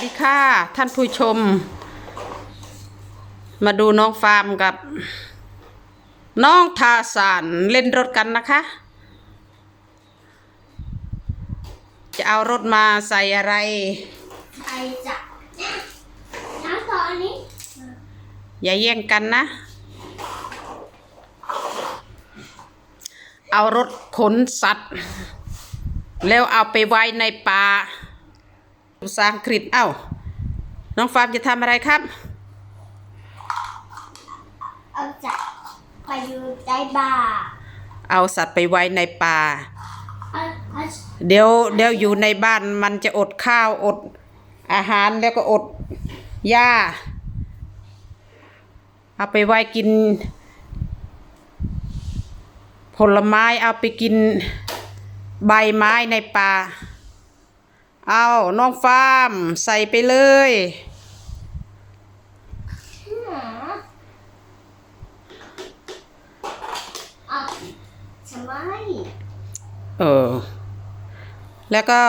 สดีค่ะ ท่านผู้ชม มาดูน้องฟาร์มกับ น้องทาสานเล่นรถกันนะคะ จะเอารถมาใส่อะไรใครจะน้ำต่ออันนี้ อย่าแย่งกันนะ เอารถขนสัตว์ แล้วเอาไปไว้ในป่า ภาษาอังกฤษเอ้า น้องฟาร์มจะทำอะไรครับ เอาจะไปอยู่ในบ่าเอาสัตว์ไปไว้ในป่า เอาเอาเดี๋ยวเดี๋ยวอยู่ในบ้านมันจะอดข้าวอดอาหารแล้วก็อดหญ้า เอาไปไว้กิน ผลไม้เอาไปกินใบไม้ในป่า เอาน้องฟาร์มใส่ไปเลยหาเอาทำไมเออ แล้วก็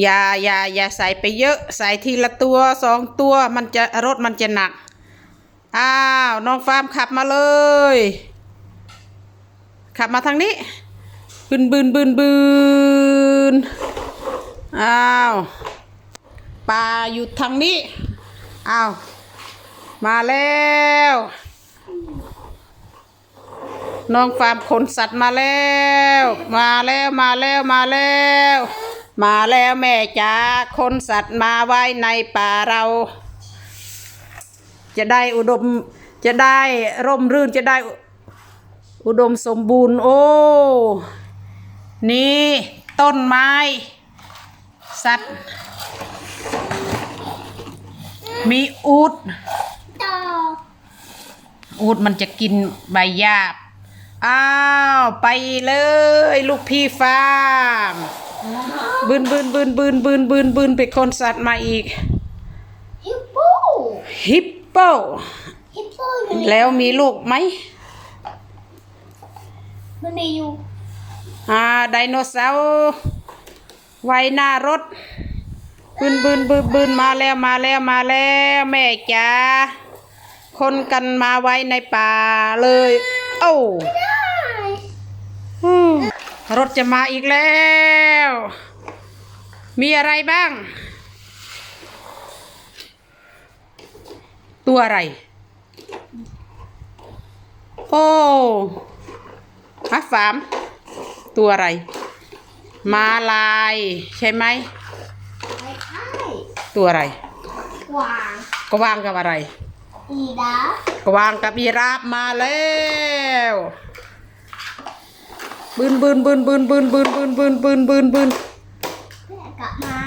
อย่าอย่าอย่าใส่ไปเยอะ ใส่ทีละตัวสองตัวมันจะรถมันจะหนัก อ้าว น้องฟาร์มขับมาเลย ขับมาทางนี้บืนบืนบืนบืน อ้าวปลาอยู่ทางนี้ อ้าว มาแล้ว น้องฟาร์มขนสัตว์มาแล้ว มาแล้ว มาแล้ว มาแล้ว มาแล้วแม่จ๋าขนสัตว์มาไว้ในป่าเรา จะได้อุดม จะได้ร่มรื่น จะได้อุดมสมบูรณ์ โอ้ นี่ ต้นไม้ สัตว์ มีอูดต่ออูดมันจะกินใบหญ้าอ้าว ไปเลย ลูกพี่ฟาร์มบืนบืนบืนบืนบืนบืนบืนไปคนสัตว์มาอีก ฮิปโป ฮิปโปฮิปโปอยู่ในแล้วมีลูกไหม มันมีอยู่ อ่าไดโนเสาร์ไว้หน้ารถบืนบืนบืนบืนมาแล้วมาแล้วมาแล้วแม่จ๋าคนกันมาไว้ในป่าเลยโอ้ได้อืรถจะมาอีกแล้ว มีอะไรบ้าง ตัวอะไร โอ้ฮัฟฟาม ตัวอะไร มาลาย ใช่ไหมไม่ใช่ตัวอะไร กวางกวางกับอะไร อีดากวางกับยีราฟมาแล้วบืนบืนบืนบืนบืนบืนบืนบืนบืนบืนบืนแพะกับม้า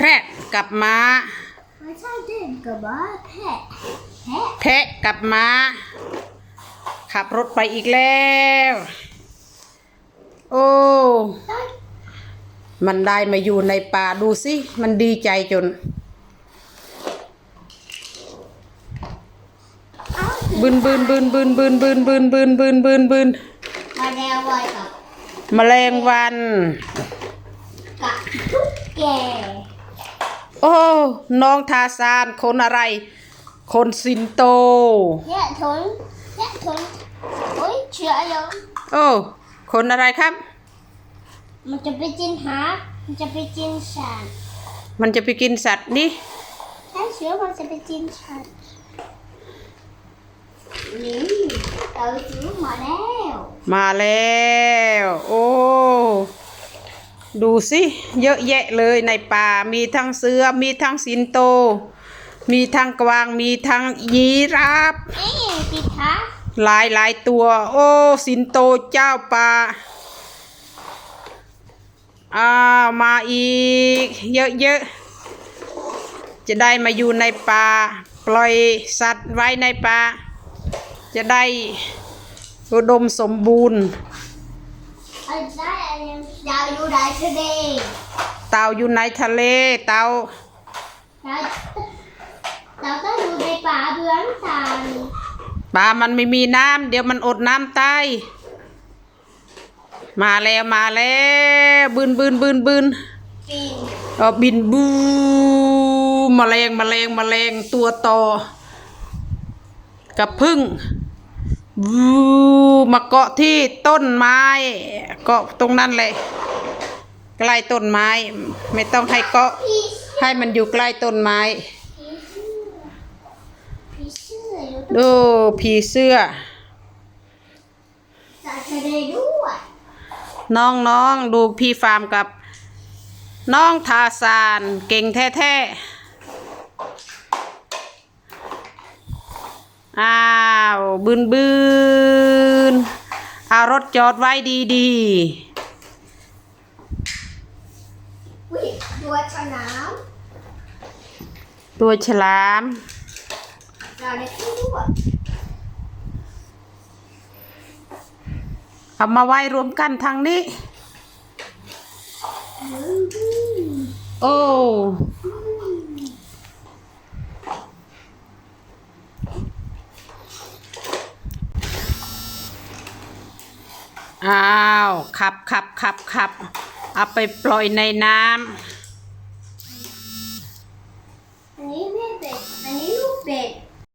แรดกับม้า ไม่ใช่เด็กกับม้าแพะแพะ แพะกับม้า ขับรถไปอีกแล้ว โอ้ได้มันได้มาอยู่ในป่าดูสิ มันดีใจจนเอ้าบืนบืนบืนบืนบืนบืนบืนบืนบืนบืนบืนมาแนวไว้กับแมลงวันกับทุกแกโอ้ น้องทาซานคนอะไร คนสินโตเนี่ยทนเนี่ยทนโอ้ยเชื้อเยอะโอ้ คนอะไรครับ มันจะไปกินหา มันจะไปกินสัตว์มันจะไปกินสัตว์นี่ใช่เชื้อมันจะไปกินสัตว์นี่เราซื้อมาแล้ว มาแล้ว โอ้ดูสิเยอะแยะเลยในป่ามีทั้งเสือมีทั้งสินโต มีทั้งกวางมีทั้งยีราฟนี่ปิดท้า หลายหลายตัว โอ้ สินโตเจ้าป่าอ้าวมาอีก เยอะๆ จะได้มาอยู่ในป่า ปล่อยสัตว์ไว้ในป่า จะได้อุดมสมบูรณ์อันได้อันยังดาวอยู่ได้ทะเล เต่าอยู่ในทะเล เต่าเราเราต้องอยู่ในป่าเบื้องสัน ปลามันไม่มีน้ำเดี๋ยวมันอดน้ำตายมาแล้วมาแล้วบืนบืนบืนบืนปีนเออบินบูแมลงแมลงแมลงตัวโตอกับพึ่งบูมาเกาะที่ต้นไม้ เกาะตรงนั้นเลยใกล้ต้นไม้ ไม่ต้องให้เกาะพี่ให้มันอยู่ใกล้ต้นไม้พี่เสื้ออยู่ตรงดู ผีเสื้อสาทะเลด้วยน้องน้องดูพี่ฟาร์มกับ น้องทาซานเก่งแท้ๆ อ้าวบืนบืนเอารถจอดไว้ดีอุ้ยตัวฉลามๆตัวฉลามเราได้ขึ้นด้วย เอามาไว้รวมกันทางนี้ โอ้อ้าวขับขับขับขับเอาไปปล่อยในน้ำอันนี้แม่เป็ด อันนี้ลูกเป็ด